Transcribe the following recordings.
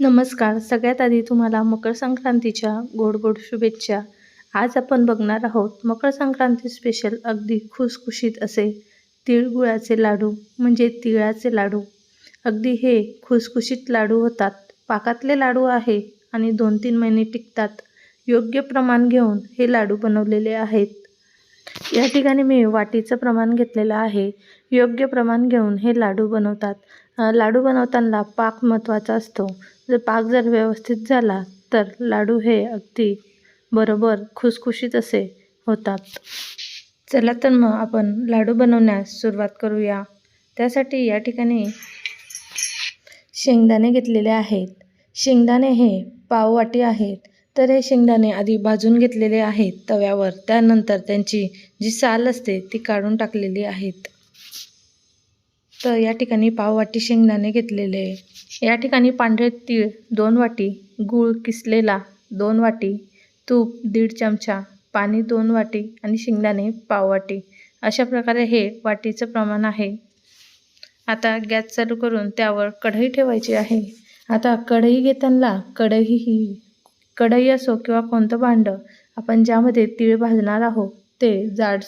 नमस्कार. सगळ्यात आधी तुम्हाला मकर संक्रांतीच्या गोड गोड शुभेच्छा. आज आपण बघणार आहोत मकर संक्रांती स्पेशल अगदी खुसखुशीत असे तिळगुळाचे लाडू म्हणजे तिळाचे लाडू. अगदी हे खुसखुशीत लाडू होतात. पाकातले लाडू आहे आणि दोन तीन महिने टिकतात. योग्य प्रमाण घेऊन हे लाडू बनवलेले आहेत. या ठिकाणी मी वाटीचं प्रमाण घेतलेलं आहे. योग्य प्रमाण घेऊन हे लाडू बनवतात. लाडू बनवताना पाक महत्त्वाचा असतो. जर पाक जर व्यवस्थित झाला तर लाडू हे अगदी बरोबर खुसखुशीत असे होतात. चला तर मग आपण लाडू बनवण्यास सुरुवात करूया. त्यासाठी या ठिकाणी शेंगदाणे घेतलेले आहेत. शेंगदाणे हे पाववाटी आहेत. तर हे शेंगदाणे आधी भाजून घेतलेले आहेत तव्यावर. त्यानंतर त्यांची जी साल असते ती काढून टाकलेली आहेत. तर या ठिकाणी पाववाटी शेंगदाणे घेतलेले. या ठिकाणी पांढरे तीळ दोन वाटी गूळ किसलेला दोन वाटी तूप दीड चमचा पाणी दोन वाटी आणि शेंगदाणे पाव वाटी. अशा प्रकारे हे वाटीचं प्रमाण आहे. आता गॅस चालू करून त्यावर कढई ठेवायची आहे. आता कढई घेताना कढई ही कढई असो किंवा कोणतं भांडं आपण ज्यामध्ये तीळ भाजणार आहोत ते जाड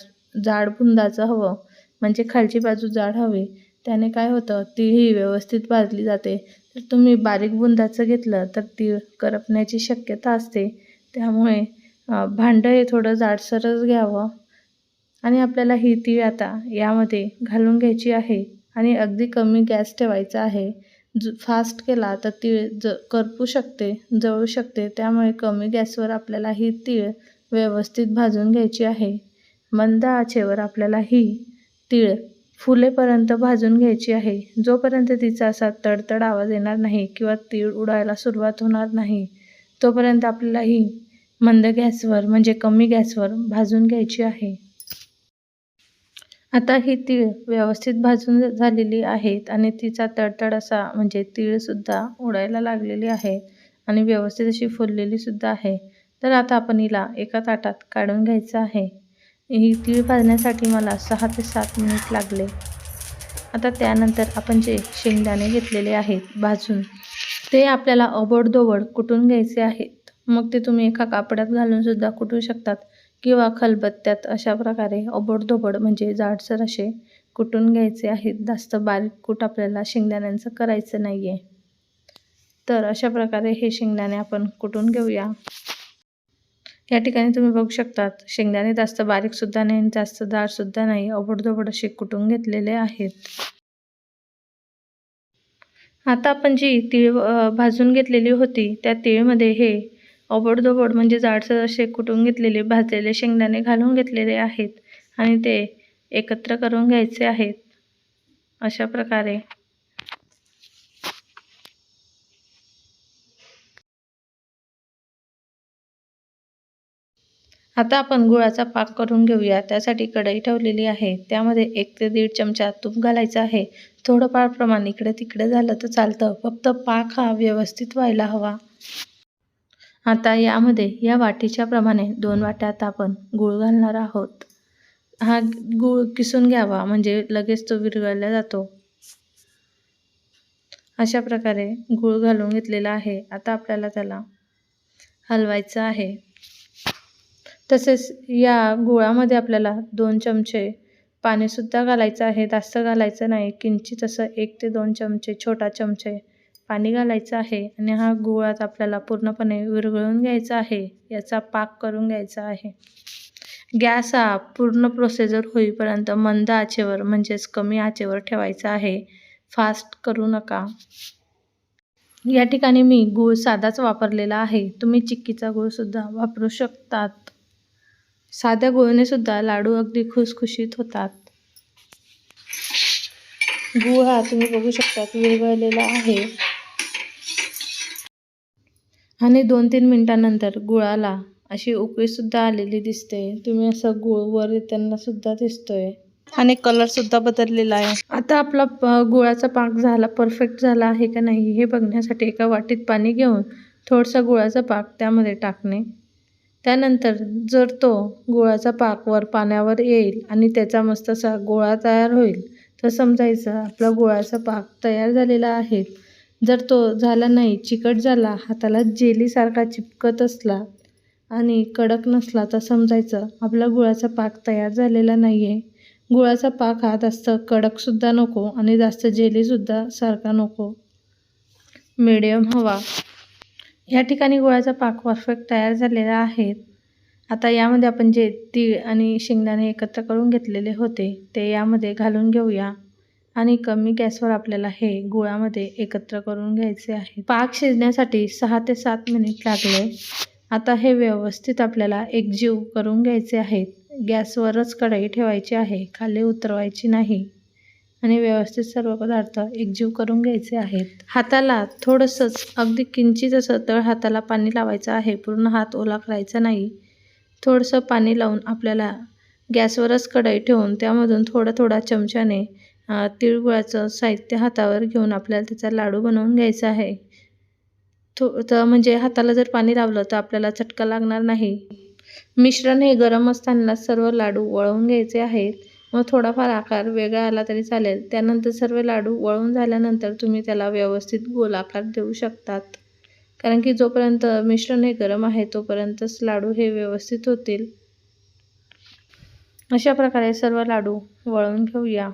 जाड बुंदाचं हवं. म्हणजे खालची बाजू जाड हवी. त्याने काय होतं? तीही व्यवस्थित भाजली जाते. तर तुम्ही बारीक बुंदाचं घेतलं तर तीळ करपण्याची शक्यता असते. त्यामुळे भांडं हे थोडं जाडसरच घ्यावं. आणि आपल्याला ही तीळ आता यामध्ये घालून घ्यायची आहे. आणि अगदी कमी गॅस ठेवायचा आहे. ज फास्ट केला तर तीळ ज करपू शकते जळू शकते. त्यामुळे कमी गॅसवर आपल्याला ही तीळ व्यवस्थित भाजून घ्यायची आहे. मंद आचेवर आपल्याला ही तीळ फुलेपर्यंत भाजून घ्यायची आहे. जोपर्यंत तिचा असा तडतड आवाज येणार नाही किंवा तीळ उडायला सुरुवात होणार नाही तोपर्यंत आपल्याला ही मंद गॅसवर म्हणजे कमी गॅसवर भाजून घ्यायची आहे. आता ही तीळ व्यवस्थित भाजून झालेली आहेत आणि तिचा तडतड असा म्हणजे तीळसुद्धा उडायला लागलेली आहे आणि व्यवस्थित अशी फुललेलीसुद्धा आहे. तर आता आपण हिला एका ताटात काढून घ्यायचं आहे. ही तीळ भाजण्यासाठी मला सहा ते सात मिनिट लागले. आता त्यानंतर आपण जे शेंगदाणे घेतलेले आहेत भाजून ते आपल्याला अबोडदोबड कुटून घ्यायचे आहेत. मग ते तुम्ही एका कापडात घालूनसुद्धा कुटू शकतात किंवा खलबत्त्यात अशा प्रकारे अबोडदोबड म्हणजे जाडसर असे कुटून घ्यायचे आहेत. जास्त बारीक कूट आपल्याला शेंगदाण्यांचं करायचं नाही आहे तर अशा प्रकारे हे शेंगदाणे आपण कुटून घेऊया. या ठिकाणी तुम्ही बघू शकतात शेंगदाणे जास्त बारीकसुद्धा नाही आणि जास्त दाळसुद्धा नाही ओबडधोबड असे कुटून घेतलेले आहेत. आता आपण जी तीळ भाजून घेतलेली होती त्या तीळमध्ये हे ओबडधोबड म्हणजे जाडसर असे कुटून घेतलेले भाजलेले शेंगदाणे घालून घेतलेले आहेत आणि ते एकत्र करून घ्यायचे आहेत. अशा प्रकारे आता आपण गुळाचा पाक करून घेऊया. त्यासाठी कढई ठेवलेली आहे. त्यामध्ये एक ते दीड चमचा तूप घालायचं आहे. थोडंफार प्रमाण इकडे तिकडे झालं तर चालतं. फक्त पाक हा व्यवस्थित व्हायला हवा. आता यामध्ये या वाटीच्या प्रमाणे दोन वाट्या आता आपण गूळ घालणार आहोत. हा गूळ किसून घ्यावा. म्हणजे लगेच तो विरघळला जातो. अशा प्रकारे गूळ घालून घेतलेला आहे. आता आपल्याला त्याला हलवायचं आहे. तसेच या गुळामध्ये आपल्याला दोन चमचे पाणीसुद्धा घालायचं आहे. जास्त घालायचं नाही. किंचित असं एक ते दोन चमचे छोटा चमचे पाणी घालायचं आहे. आणि हा गुळात आपल्याला पूर्णपणे विरघळून घ्यायचा आहे. याचा पाक करून घ्यायचा आहे. गॅस हा पूर्ण प्रोसेजर होईपर्यंत मंद आचेवर म्हणजेच कमी आचेवर ठेवायचा आहे. फास्ट करू नका. या ठिकाणी मी गूळ साधाच वापरलेला आहे. तुम्ही चिक्कीचा गूळसुद्धा वापरू शकतात. साध्या गुळने सुद्धा लाडू अगदी खुसखुशीत होतात. गुळ हा तुम्ही बघू शकता विरघळलेला आहे. आणि दोन तीन मिनिटानंतर गुळाला अशी उकळी सुद्धा आलेली दिसते. तुम्ही असं गुळ वर येताना सुद्धा दिसतोय. आणि कलर सुद्धा बदललेला आहे. आता आपला गुळाचा पाक झाला परफेक्ट झाला आहे का नाही हे बघण्यासाठी एका वाटीत पाणी घेऊन थोडसा गुळाचा पाक त्यामध्ये टाकणे. त्यानंतर जर तो गुळाचा पाक वर पाण्यावर येईल आणि त्याचा मस्त असा गोळा तयार होईल तर समजायचं आपला गुळाचा पाक तयार झालेला आहे. जर तो झाला नाही चिकट झाला हाताला जेलीसारखा चिपकत असला आणि कडक नसला तर समजायचं आपला गुळाचा पाक तयार झालेला नाही आहे गुळाचा पाक हा जास्त कडकसुद्धा नको आणि जास्त जेलीसुद्धा सारखा नको. मिडियम हवा. या ठिकाणी गुळाचा पाक परफेक्ट तयार झालेला आहे. आता यामध्ये आपण जे तीळ आणि शेंगदाणे एकत्र करून घेतलेले होते ते यामध्ये घालून घेऊया. आणि कमी गॅसवर आपल्याला हे गुळामध्ये एकत्र करून घ्यायचे आहे. पाक शिजण्यासाठी सहा ते सात मिनिट लागले. आता हे व्यवस्थित आपल्याला एकजीव करून घ्यायचे आहेत. गॅसवरच कढई ठेवायची आहे खाली उतरवायची नाही. आणि व्यवस्थित सर्व पदार्थ एकजीव करून घ्यायचे आहेत. हाताला थोडंसंच अगदी किंचित असं तळ हाताला पाणी लावायचं आहे. पूर्ण हात ओला करायचा नाही. थोडंसं पाणी लावून आपल्याला गॅसवरच कढई ठेवून त्यामधून थोडा थोडा चमच्याने तिळगुळाचं साहित्य हातावर घेऊन आपल्याला त्याचा लाडू बनवून घ्यायचा आहे. थो तर म्हणजे हाताला जर पाणी लावलं तर आपल्याला चटका लागणार नाही. मिश्रण हे गरम असताना सर्व लाडू वळवून घ्यायचे आहेत. मग थोडाफार आकार वेगळा आला तरी चालेल. त्यानंतर सर्व लाडू वळून झाल्यानंतर तुम्ही त्याला व्यवस्थित गोल आकार देऊ शकतात. कारण की जोपर्यंत मिश्रण हे गरम आहे तोपर्यंतच लाडू हे व्यवस्थित होतील. अशा प्रकारे सर्व लाडू वळून घेऊया.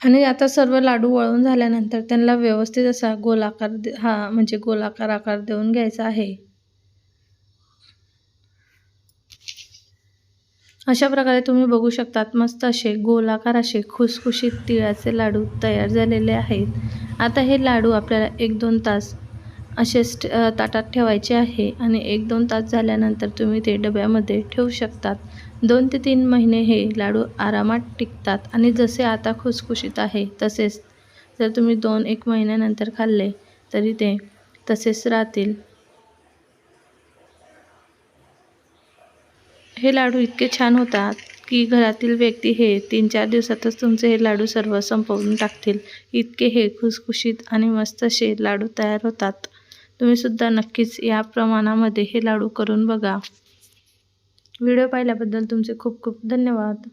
आणि आता सर्व लाडू वळून झाल्यानंतर त्यांना व्यवस्थित असा गोलाकार हा म्हणजे गोलाकार आकार देऊन घ्यायचा आहे. अशा प्रकारे तुम्ही बघू शकतात मस्त असे गोलाकार असे खुसखुशीत तिळाचे लाडू तयार झालेले आहेत. आता हे लाडू आपल्याला एक दोन तास असेच ताटात ठेवायचे आहे आणि एक दोन तास झाल्यानंतर तुम्ही ते डब्यामध्ये ठेवू शकतात. दोन ते तीन महिने हे लाडू आरामात टिकतात आणि जसे आता खुसखुशीत आहे तसेच जर तुम्ही दोन एक महिन्यानंतर खाल्ले तरी ते तसेच राहतील. हे लाडू इतके छान होतात की घरातील व्यक्ती हे तीन चार दिवसातच तुमचे हे लाडू सर्व संपवून टाकतील. इतके हे खुसखुशीत आणि मस्त असे लाडू तयार होतात. तुम्हीसुद्धा नक्कीच या प्रमाणामध्ये हे लाडू करून बघा. व्हिडिओ पाहिल्याबद्दल तुमचे खूप खूप धन्यवाद.